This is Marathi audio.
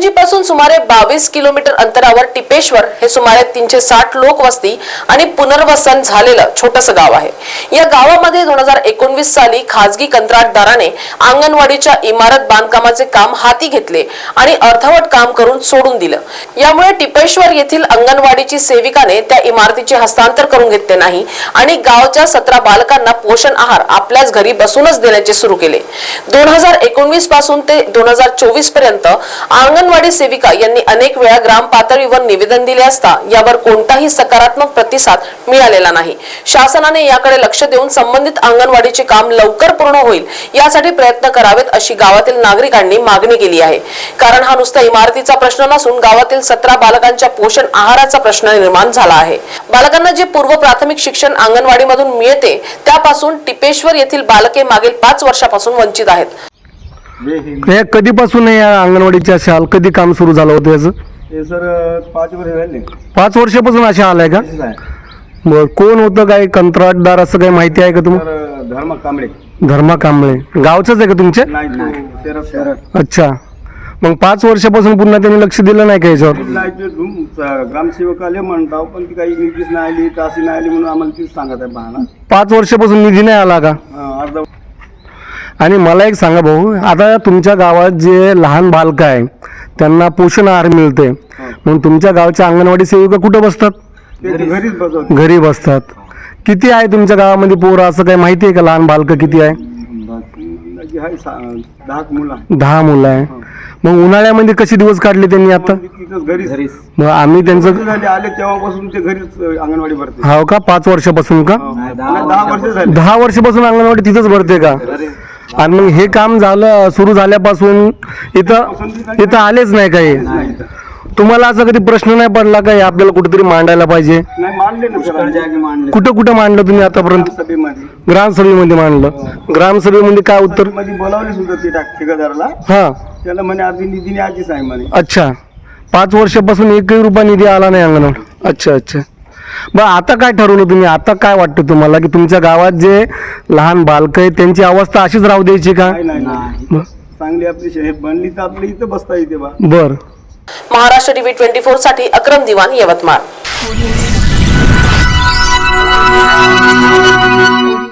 इचलकरंजी पासून सुमारे बावीस किलोमीटर अंतरावर टिपेश्वर हे सुमारे तीनशे साठ लोक वस्ती आणि पुनर्वसन झालेलं छोटस गाव आहे. या गावामध्ये दोन हजार एकोणवीस साली खासगी कंत्राटदाराने अंगणवाडीच्या इमारत बांधकामाचे काम हाती घेतले आणि अर्धवट काम करून सोडून दिलं. यामुळे टिपेश्वर येथील अंगणवाडीची सेविकाने त्या इमारतीचे हस्तांतर करून घेतले नाही आणि गावच्या सतरा बालकांना पोषण आहार आपल्याच घरी बसूनच देण्याचे सुरू केले. दोन हजार एकोणवीसपासून ते दोन हजार चोवीसपर्यंत अंगणवाडी सेविका यांनी अनेक वेळा ग्राम पातळीवर निवेदन दिले असता यावर कोणताही सकारात्मक प्रतिसाद मिळालेला नाही. शासनाने याकडे लक्ष देऊन संबंधित अंगणवाडीचे काम लवकर पूर्ण होईल यासाठी प्रयत्न करावेत अशी गावातील नागरिकांनी मागणी केली आहे. कारण हा नुसता इमारतीचा प्रश्न नसून गावातील सतरा बालकांच्या पोषण आहाराचा प्रश्न निर्माण झाला आहे. बालकांना जे पूर्व प्राथमिक शिक्षण अंगणवाडीमधून मिळते त्यापासून टिपेश्वर येथील बालके मागील पाच वर्षापासून वंचित आहेत. हे कधीपासून आहे या अंगणवाडीच्या शाल? कधी काम सुरू झालं होतं याचं? हे सर पाच वर्ष झाले. पाच वर्षापासून अशा आलाय का? तसेच आहे बर कोण होतं काय? कंत्राटदार असं काही माहिती आहे का तुम्हाला? तर धर्म कांबळे. धर्मा कांबळे. गावचंच आहे का तुमचे? नाही तो तेरा शहरात अच्छा. मग पाच वर्षापासून पुन्हा त्यांनी लक्ष दिलं नाही का याच्यावर? नाही ते धूम ग्रामसेवक आले म्हणताव पण ती काही निधीच नाही आली तासी नाही आली म्हणून आम्हाला तीच सांगत आहे पाच वर्षापासून निधी नाही आला का? आणि मला एक सांगा भाऊ आता तुमच्या गावात जे लहान बालक आहे त्यांना पोषण आहार मिळते. मग तुमच्या गावच्या अंगणवाडी सेविका कुठं बसतात? घरीच घरी बसतात. किती आहे तुमच्या गावामध्ये पोरं? असं काही माहिती आहे का? लहान बालकं किती आहे? दहा मुलं आहे. मग उन्हाळ्यामध्ये कसे दिवस काढले त्यांनी आता? मग आम्ही त्यांचं आले तेव्हापासून ते घरीच अंगणवाडी भरते हाव का? पाच वर्षापासून का? दहा वर्षापासून. अंगणवाडी तिथंच भरते का? आणि मग हे काम झालं सुरू झाल्यापासून इथं इथं आलेच नाही काही. तुम्हाला असा कधी प्रश्न नाही पडला का? हे आपल्याला कुठेतरी मांडायला पाहिजे. नाही ना सर कुठं कुठं मांडलं तुम्ही आतापर्यंत? सभेमध्ये ग्रामसभेमध्ये मांडलं. ग्रामसभेमध्ये काय उत्तर? मध्ये बोलावले सुद्धा ते टाक- ठेकेदाराला. हा. त्याला म्हणे अर्धी निधीने आजीच आहे म्हणे. अच्छा. पाच वर्षापासून एकही रुपया निधी आला नाही अंगणवाडी अच्छा अच्छा. बरं आता काय ठरवलं तुम्ही? आता काय वाटतं तुम्हाला की तुमच्या गावात जे लहान बालक आहेत त्यांची अवस्था अशीच राहू द्यायची का? नाही नाही नाही. चांगली आपली शहर बनली तर आपल्या इथं बसता येते बा. बर. महाराष्ट्र टीव्ही ट्वेंटी फोरसाठी अक्रम दिवान यवतमाळ.